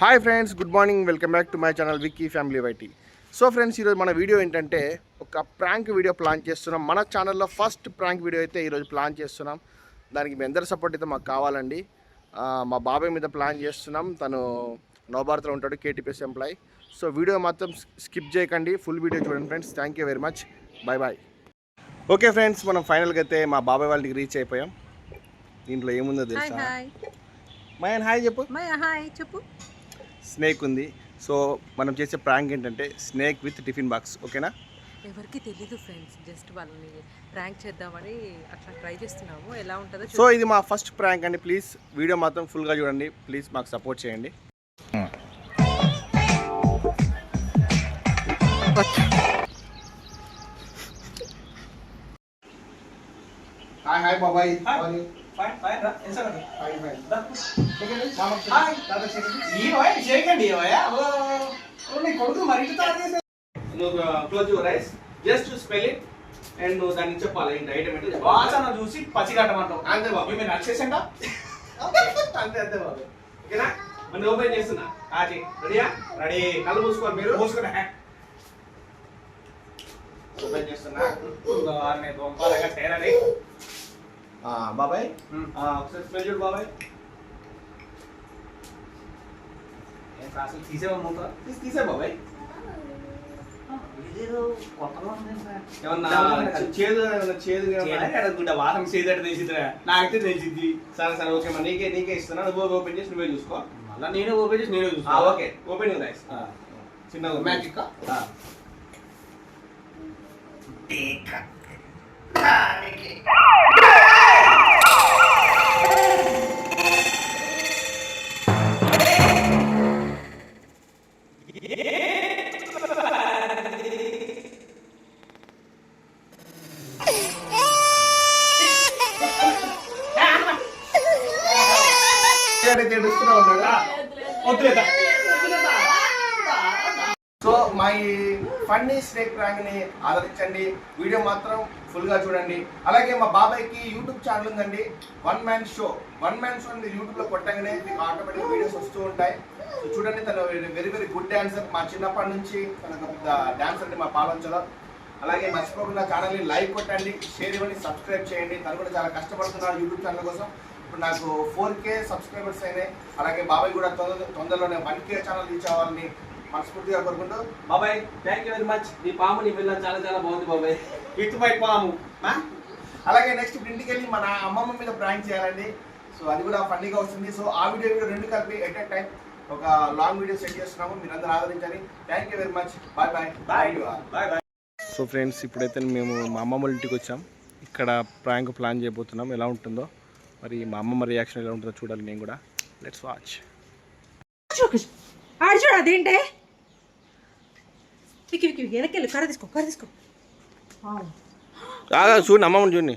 Hi friends good morning. Welcome back to my channel Vicky family YT. So friends ఈరోజు మన video ఏంటంటే ఒక prank video plan చేస్తున్నాం. మన ఛానల్లో ఫస్ట్ ప్రాంక్ వీడియో అయితే ఈరోజు ప్లాన్ చేస్తున్నాం. దానికి మీ అందరి సపోర్ట్ అయితే మాకు కావాలండి. మా బాబాయ్ మీద ప్లాన్ చేస్తున్నాం. తను నవభారత్లో ఉంటాడు కేటీపీఎస్ ఎంప్లాయ్. సో వీడియో మాత్రం స్కిప్ చేయకండి. ఫుల్ వీడియో చూడండి friends. Thank you very much. Bye bye okay friends మనం ఫైనల్గా అయితే మా బాబాయ్ వాళ్ళకి రీచ్ అయిపోయాం. దీంట్లో ఏముందో తెలుసా? హాయ్ మయన్ హాయ్ చెప్పు. హాయ్ చెప్పు. స్నేక్ ఉంది. సో మనం చేసే ప్రాంక్ ఏంటంటే స్నేక్ విత్ టిఫిన్ బాక్స్ ఓకేనా? ఎవరికి తెలీదు ఫ్రెండ్స్ జస్ట్ వాళ్ళని ప్రాంక్ చేద్దామని అట్లా ట్రై చేస్తున్నాము. ఎలా ఉంటుందో సో ఇది మా ఫస్ట్ ప్రాంక్ అండి. ప్లీజ్ వీడియో మాత్రం ఫుల్గా చూడండి. ప్లీజ్ మాకు సపోర్ట్ చేయండి. హాయ్ హాయ్ బాబాయ్ ఫైన్ ఫైన్ రా. ఎంత హాయ్ చేయకండి ఏవయ్యా ఓ. ఓ, నీ కొడుకు మరి ఇటు తయారు చేసే నువ్వు close your eyes just spell it and నువ్వు దానికి చెప్పాలి. ఏంటి? ఐటమ్ ఏంటో. వాసన చూసి పచ్చిగట్టమంటావు అంతే బాబు. ఇవి నచ్చేసంట అంతే అంతే బాబు. ఓకేనా? మనం ఓపెన్ చేస్తున్నా. ఆచి రెడీయా రెడీ కళ్ళు మూసుకోవాలి మీరు. మూసుకునే ఓపెన్ చేస్తున్నా. ఆ, బాబాయ్. ఆ, ఒకసారి స్మెల్ చూడు బాబాయ్. అసలు తీసేవా మూత? తీసి తీసే బాబాయ్? చేదు చేదు వాసన చేదట తెలిసిద్దిరా నాకైతే తెలిసిద్ది. సరే సరే ఓకే మరి నీకే నీకే ఇస్తున్నా. నువ్వు ఓపెన్ చేసి నువ్వే చూసుకో. మళ్ళీ నేనే ఓపెన్ చేసి నేనే ఆ, చూస్తా ఓకే. Open eyes. చిన్న మ్యాజిక్ ఉన్నాడు వద్దులేదా? సో మా ఈ ఫన్నీ స్నేక్ని ఆదరించండి. వీడియో మాత్రం ఫుల్గా చూడండి. అలాగే మా బాబాయ్కి యూట్యూబ్ ఛానల్ ఉందండి. One man show one man show మీరు యూట్యూబ్లో కొట్టగానే మీకు ఆటోమేటిక్ వీడియోస్ వస్తూ ఉంటాయి. సో చూడండి తను వెరీ వెరీ గుడ్ డాన్సర్ మా చిన్నప్పటి నుంచి తనకు పెద్ద డాన్సర్ అండి మా పాలంచలో అలాగే మర్చిపోకుండా ఛానల్ని లైక్ కొట్టండి షేర్ ఇవ్వండి సబ్స్క్రైబ్ చేయండి. తను కూడా చాలా కష్టపడుతున్నాడు యూట్యూబ్ ఛానల్ కోసం. ఇప్పుడు నాకు ఫోర్ కే సబ్స్క్రైబర్స్ అయినాయి. అలాగే బాబాయ్ కూడా తొందర తొందరలోనే వన్ కే ఛానల్ రీచ్ అవ్వాలని మనస్ఫూర్తిగా కోరుకుంటూ బాబాయ్ థ్యాంక్ యూ వెరీ మచ్ నీ పాము నీ పిల్ల చాలా చాలా బాగుంది బాబాయ్. విత్ బై పాము? అలాగే నెక్స్ట్ ఇప్పుడు ఇంటికి వెళ్ళి మన అమ్మమ్మ మీద ప్రాంక్ చేయాలండి. సో అది కూడా ఫన్నీగా వస్తుంది. సో ఆ వీడియో వీడియో రెండు కలిపి ఎట్ ఎ టైం ఒక లాంగ్ వీడియో సెట్ చేస్తున్నాము. మీరు అందరూ ఆదరించాలి thank you very much bye bye bye bye bye so friends ఇప్పుడైతే మేము మా అమ్మమ్మ ఇంటికి వచ్చాం. ఇక్కడ ప్రాంక్ ప్లాన్ చేయబోతున్నాం. ఎలా ఉంటుందో. మరి మా అమ్మమ్మ రియాక్షన్ ఎలా ఉంటుందో చూడాలి నేను కూడా. లెట్స్ వాచ్ ఆడు చూడు అదేంటే? వికి వికి వెనక్కి కర్ర తీసుకో కర్ర తీసుకో. చూడండి అమ్మమ్మని చూడండి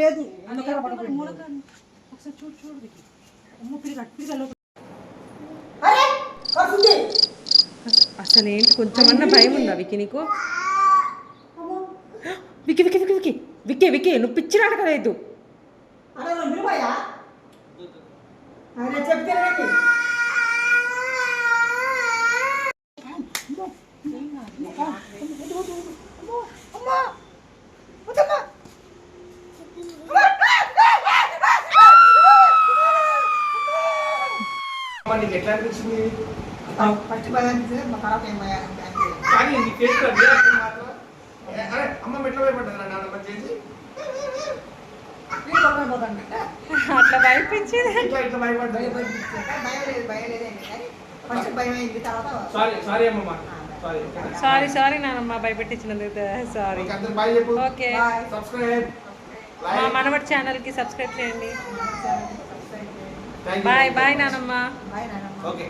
లేదు. ఒకసారి చూడు చూడు వికి అమ్మ లోపల. అసలు ఏంటి కొంచెమన్నా భయం ఉందా వికి నీకు? వికి వికి వికి వికి వికి వికి నువ్వు పిచ్చి అరే చెప్తే రండి. అమ్మా వద్దమ్మా. నీకు ఎట్లా అనిపించింది? ఫస్ట్. కానీ నీ ఫేస్ మాత్రం అరే అమ్మ భయపడ్డది నాన్న చేసి. అట్లా భయపించింది? ఇట్లా ఇట్లా భయపడ్డది సారీ సారీ అమ్మమ్మ సారీ. సారీ. సారీ నానమ్మ భయపెట్టించినందుకు సారీ. ఓకే మా మనవడి ఛానల్కి సబ్స్క్రైబ్ చేయండి. థ్యాంక్ బాయ్ బాయ్ నానమ్మ బాయ్ నాన్నమ్మ ఓకే